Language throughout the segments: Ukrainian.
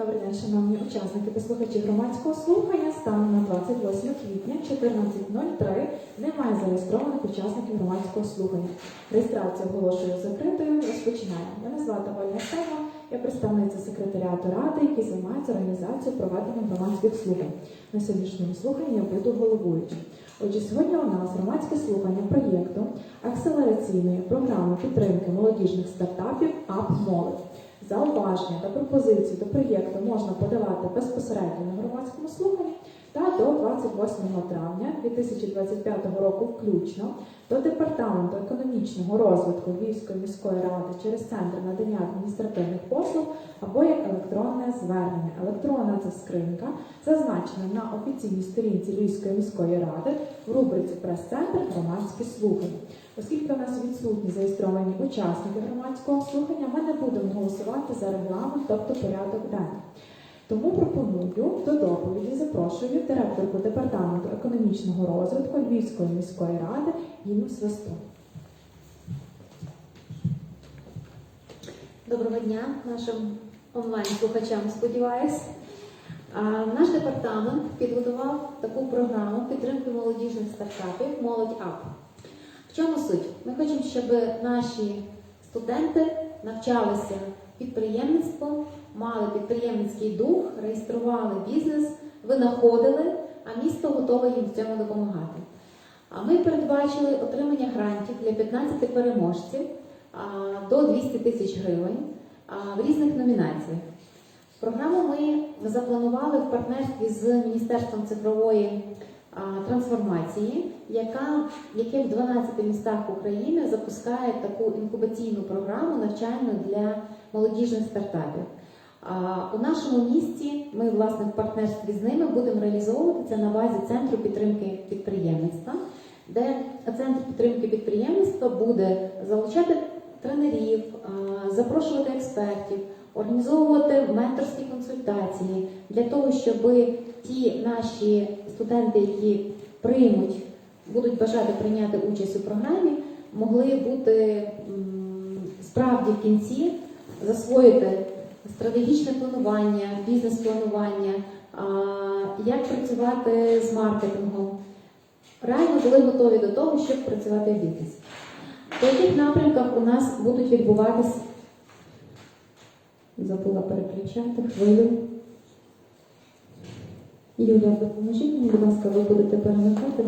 Добрий день, шановні учасники та слухачі громадського слухання. Станом на 28 квітня 14.03 немає зареєстрованих учасників громадського слухання. Реєстрацію оголошую закритою. Розпочинаємо. Мене звати Ольга Сема, я представниця секретаріату ради, який займається організацією проведення громадських слухань. На сьогоднішньому слуханні я буду головуючим. Отже, сьогодні у нас громадське слухання проєкту акселераційної програми підтримки молодіжних стартапів АП Молодь. Зауваження та пропозиції до проєкту можна подавати безпосередньо на громадському слуханні та до 28 травня 2025 року включно до Департаменту економічного розвитку Львівської міської ради через центр надання адміністративних послуг або як електронне звернення. Електронна це скринька, зазначена на офіційній сторінці Львівської міської ради в рубриці Прес-центр громадські слухання. Оскільки у нас відсутні зареєстровані учасники громадського слухання, ми не будемо голосувати за регламент, тобто порядок денний. Тому пропоную до доповіді запрошую директорку департаменту економічного розвитку Львівської міської ради Інну Свистун. Доброго дня нашим онлайн-слухачам, сподіваюсь. Наш департамент підготував таку програму підтримки молодіжних стартапів Молодь АП. В чому суть? Ми хочемо, щоб наші студенти навчалися підприємництву, мали підприємницький дух, реєстрували бізнес, винаходили, а місто готове їм в цьому допомагати. А Ми передбачили отримання грантів для 15 переможців до 200 тисяч гривень в різних номінаціях. Програму ми запланували в партнерстві з Міністерством цифрової трансформації, яка, яке в 12 містах України запускає таку інкубаційну програму навчальну для молодіжних стартапів. У нашому місті ми власне в партнерстві з ними будемо реалізовувати це на базі центру підтримки підприємництва, де центр підтримки підприємництва буде залучати тренерів, запрошувати експертів, організовувати менторські консультації для того, щоб ті наші студенти, які приймуть, будуть бажати прийняти участь у програмі, могли бути справді в кінці засвоїти стратегічне планування, бізнес-планування, як працювати з маркетингом. Реально були готові до того, щоб працювати в бізнесі. По яких напрямках у нас будуть відбуватись, забула переключати хвилю. Юля, допоможіть мені, будь ласка, ви будете перемикати.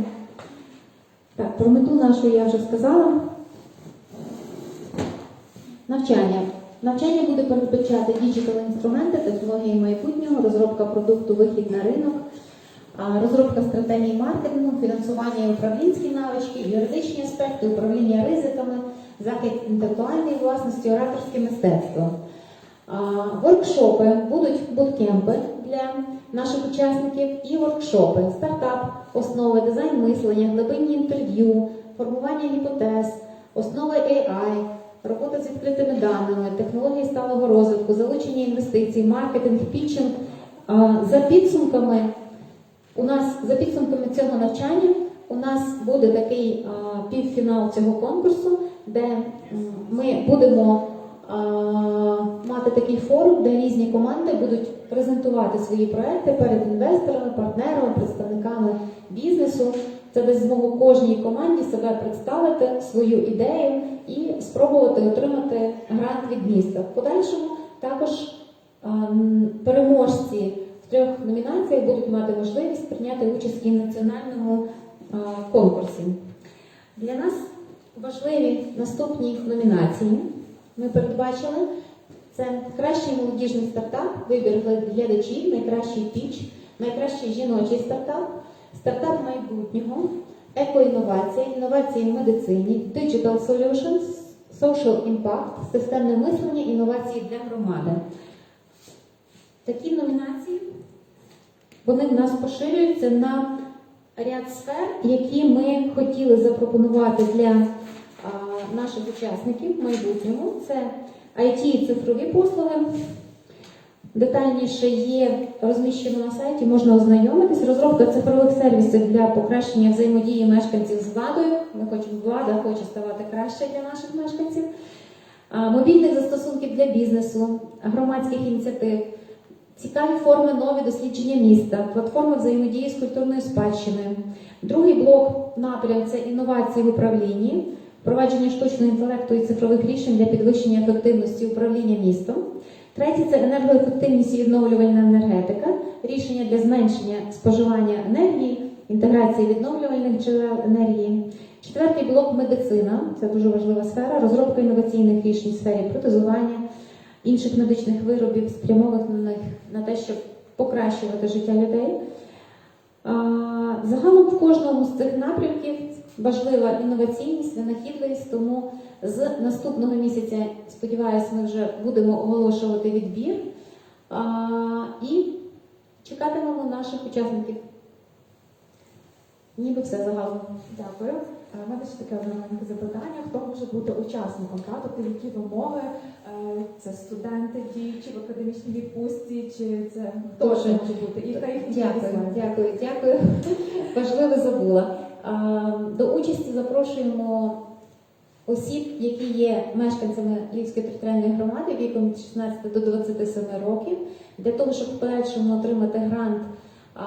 Так, про мету нашу я вже сказала. Навчання. Навчання буде передбачати діджитал інструменти, технології майбутнього, розробка продукту, вихід на ринок, розробка стратегії маркетингу, фінансування і управлінські навички, юридичні аспекти, управління ризиками, захист інтелектуальної власності, ораторське мистецтво. Воркшопи будуть буткемпи для наших учасників і воркшопи, стартап, основи, дизайн мислення, глибинні інтерв'ю, формування гіпотез, основи AI, робота з відкритими даними, технології сталого розвитку, залучення інвестицій, маркетинг, пітчинг. За підсумками у нас за підсумками цього навчання у нас буде такий півфінал цього конкурсу, де ми будемо мати такий форум, де різні команди будуть презентувати свої проекти перед інвесторами, партнерами, представниками бізнесу. Це дасть змогу кожній команді себе представити, свою ідею і спробувати отримати грант від міста. В подальшому також переможці в трьох номінаціях будуть мати можливість прийняти участь і в національному конкурсі. Для нас важливі наступні номінації. Ми передбачили це кращий молодіжний стартап, вибір глядачів, найкращий піч, найкращий жіночий стартап, стартап майбутнього, екоінновація, інновації в медицині, Digital Solutions, Social Impact, системне мислення, інновації для громади. Такі номінації вони в нас поширюються на ряд сфер, які ми хотіли запропонувати для наших учасників в майбутньому. Це IT і цифрові послуги. Детальніше є розміщено на сайті, можна ознайомитись. Розробка цифрових сервісів для покращення взаємодії мешканців з владою. Ми хочемо, влада хоче ставати краще для наших мешканців. Мобільних застосунків для бізнесу, громадських ініціатив. Цікаві форми нові дослідження міста, платформа взаємодії з культурною спадщиною. Другий блок напрям це інновації в управлінні, впровадження штучного інтелекту і цифрових рішень для підвищення ефективності управління містом. Третє це енергоефективність і відновлювальна енергетика, рішення для зменшення споживання енергії, інтеграції відновлювальних джерел енергії. Четвертий блок медицина це дуже важлива сфера, розробка інноваційних рішень в сфері протезування, інших медичних виробів, спрямованих на те, щоб покращувати життя людей. Загалом в кожному з цих напрямків важлива інноваційність, винахідливість, тому з наступного місяця, сподіваюся, ми вже будемо оголошувати відбір а, і чекатимемо наших учасників. Ніби все загалом. Дякую. У мене ще таке одне маленьке запитання. Хто може бути учасником? Та? Тобто які вимоги? Е, Це студенти діючі в академічній відпустці, чи це хто може бути? І яка їхня Дякую, дякую, дякую. Важливо забула. А, До участі запрошуємо осіб, які є мешканцями Львівської територіальної громади віком від 16 до 27 років, для того, щоб в подальшому отримати грант. а,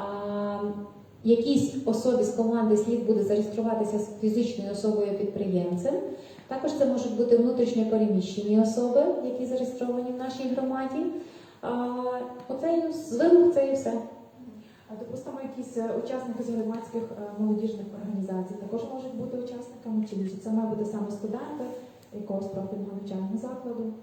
Якійсь особі з команди слід буде зареєструватися з фізичною особою підприємцем. Також це можуть бути внутрішньо переміщені особи, які зареєстровані в нашій громаді. Оце з вимог це і все. А допустимо, якісь е, учасники з громадських е, молодіжних організацій також можуть бути учасниками, чи? Це має бути саме студенти якогось профільного навчального закладу?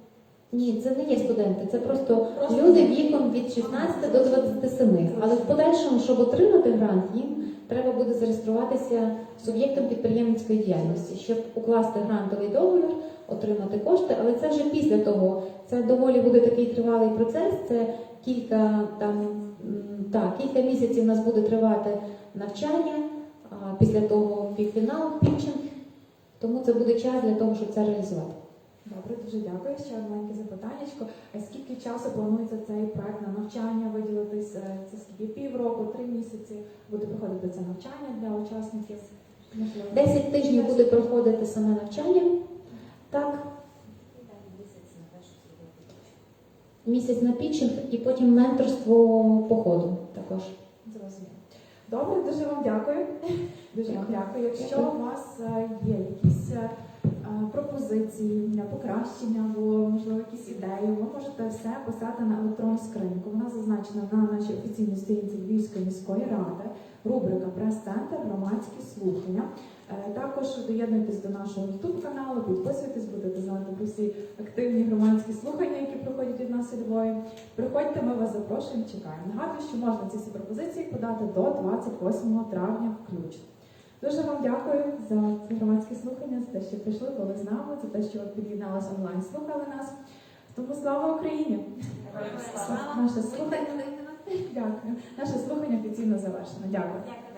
Ні, це не є студенти, це просто, Просто люди віком від 16 до 27. Але в подальшому, щоб отримати грант, їм треба буде зареєструватися суб'єктом підприємницької діяльності, щоб укласти грантовий договір, отримати кошти. Але це вже після того. Це доволі буде такий тривалий процес. Це кілька там так, кілька місяців у нас буде тривати навчання. Після того півфінал, пітчинг. Тому це буде час для того, щоб це реалізувати. Добре, дуже дякую. Ще маленьке запитаннячко. А скільки часу планується цей проект на навчання виділитись? Е, Це скільки півроку, три місяці буде проходити це навчання для учасників? Можливо, 10 тижнів буде проходити саме навчання. Так, місяць на пітчинг і потім менторство походу також. Зрозуміло. Добре, дуже вам дякую. Дуже вам дякую. Якщо у вас е, є якісь е, пропозиції для покращення або можливо якісь ідеї, ви можете все писати на електронну скриньку. Вона зазначена на нашій офіційній сторінці Львівської міської ради. Рубрика Прес-центр громадські слухання. Е, Також доєднуйтесь до нашого youtube каналу, підписуйтесь, будете знати про всі активні громадські слухання, які проходять від нас у Львові. Приходьте, ми вас запрошуємо, чекаємо. Нагадую, що можна ці всі пропозиції подати до 28 травня включно. Дуже вам дякую за ці громадські слухання, за те, що прийшли, були з нами, за те, що ви під'єдналися онлайн, слухали нас. Тому слава Україні! Наше слухання, дякую. Наше слухання офіційно завершено. Дякую. Дякую.